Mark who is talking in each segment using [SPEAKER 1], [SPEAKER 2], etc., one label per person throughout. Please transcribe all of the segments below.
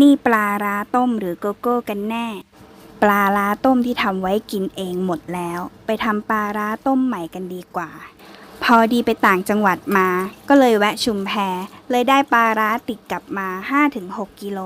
[SPEAKER 1] นี่ปลาร้าต้มหรือโกโก้กันแน่ ปลาร้าต้มที่ทำไว้กินเองหมดแล้ว ไปทำปลาร้าต้มใหม่กันดีกว่า พอดีไปต่างจังหวัดมา ก็เลยแวะชุมแพ เลยได้ปลาร้าติดกลับมา 5-6 กิโล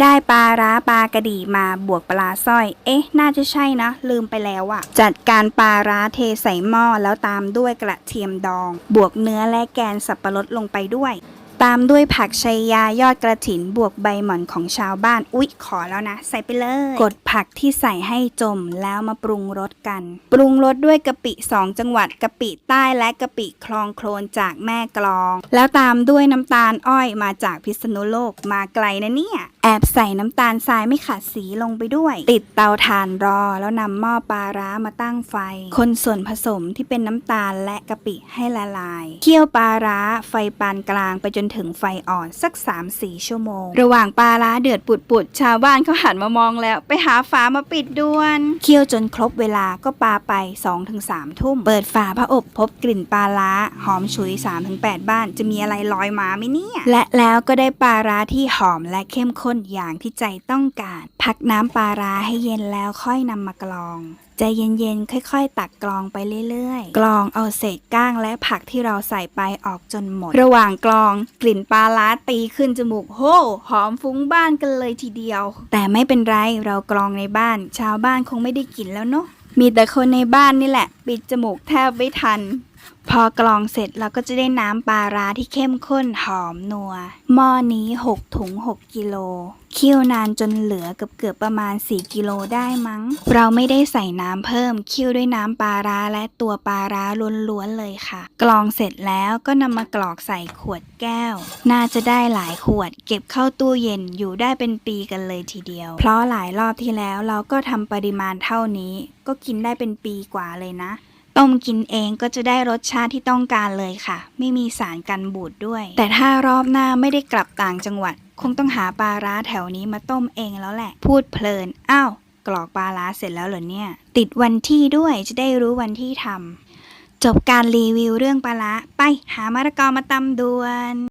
[SPEAKER 1] ได้ปลาร้าปลากระดีมาบวกปลาสร้อย เอ๊ะ น่าจะใช่นะ ลืมไปแล้วอะจัดการปลาร้าเทใส่หม้อแล้วตามด้วยกระเทียมดอง บวกเนื้อและแกนสับปะรดลงไปด้วย ตามด้วยผักชัยยายอดกระถินบวกใบหม่อนของชาวบ้าน อุ๊ย ขอแล้วนะ ใส่ไปเลย กดผักที่ใส่ให้จมแล้วมาปรุงรสกัน ปรุงรสด้วยกะปิสองจังหวัดกะปิใต้และกะปิคลองโคลนจากแม่กลอง แล้วตามด้วยน้ำตาลอ้อยมาจากพิษณุโลกมาไกลนะเนี่ยแอบใส่น้ำตาลทรายไม่ขาดสีลงไปด้วย ติดเตาถ่านรอแล้วนำหม้อปลาร้ามาตั้งไฟ คนส่วนผสมที่เป็นน้ำตาลและกะปิให้ละลาย เคี่ยวปลาร้าไฟปานกลางไปจนถึงไฟอ่อนสัก 3-4 ชั่วโมง ระหว่างปลาร้าเดือดปุดๆชาวบ้านเขาหันมามองแล้ว ไปหาฝามาปิดด่วน เคี่ยวจนครบเวลาก็ปาไป 2-3 ทุ่ม เปิดฝาพระอบพบกลิ่นปลาร้าหอมฉุย 3-8 บ้าน จะมีอะไรลอยมาไหมเนี่ย และแล้วก็ได้ปลาร้าที่หอมและเข้มข้น้นอย่างที่ใจต้องการ พักน้ำปลาร้าให้เย็นแล้วค่อยนำมากรองใจเย็นๆ ค่อย ๆ ตักกรองไปเรื่อยๆ กรองเอาเศษก้างและผักที่เราใส่ไปออกจนหมด ระหว่างกรองกลิ่นปลาล้าตีขึ้นจมูกโหหอมฟุ้งบ้านกันเลยทีเดียว แต่ไม่เป็นไรเรากรองในบ้าน ชาวบ้านคงไม่ได้กลิ่นแล้วเนาะมีแต่คนในบ้านนี่แหละ ปิดจมูกแทบไม่ทัน พอกรองเสร็จเราก็จะได้น้ำปลาร้าที่เข้มข้นหอมนัว หม้อนี้ 6 ถุง 6 กิโลเคี่ยวนานจนเหลือเกือบเกือบประมาณ 4 กิโลได้มั้ง เราไม่ได้ใส่น้ำเพิ่มเคี่ยวด้วยน้ำปลาร้าและตัวปลาร้าล้วนๆเลยค่ะ กรองเสร็จแล้วก็นำมากรอกใส่ขวดแก้ว น่าจะได้หลายขวด เก็บเข้าตู้เย็นอยู่ได้เป็นปีกันเลยทีเดียว เพราะหลายรอบที่แล้วเราก็ทำปริมาณเท่านี้ ก็กินได้เป็นปีกว่าเลยนะ ต้มกินเองก็จะได้รสชาติที่ต้องการเลยค่ะ ไม่มีสารกันบูดด้วย แต่ถ้ารอบหน้าไม่ได้กลับต่างจังหวัด คงต้องหาปลาร้าแถวนี้มาต้มเองแล้วแหละ พูดเพลินอ้าวกรอกปลาร้าเสร็จแล้วเหรอเนี่ย ติดวันที่ด้วยจะได้รู้วันที่ทำจบการรีวิวเรื่องปลาร้าไปหามะละกอมาตำด่วน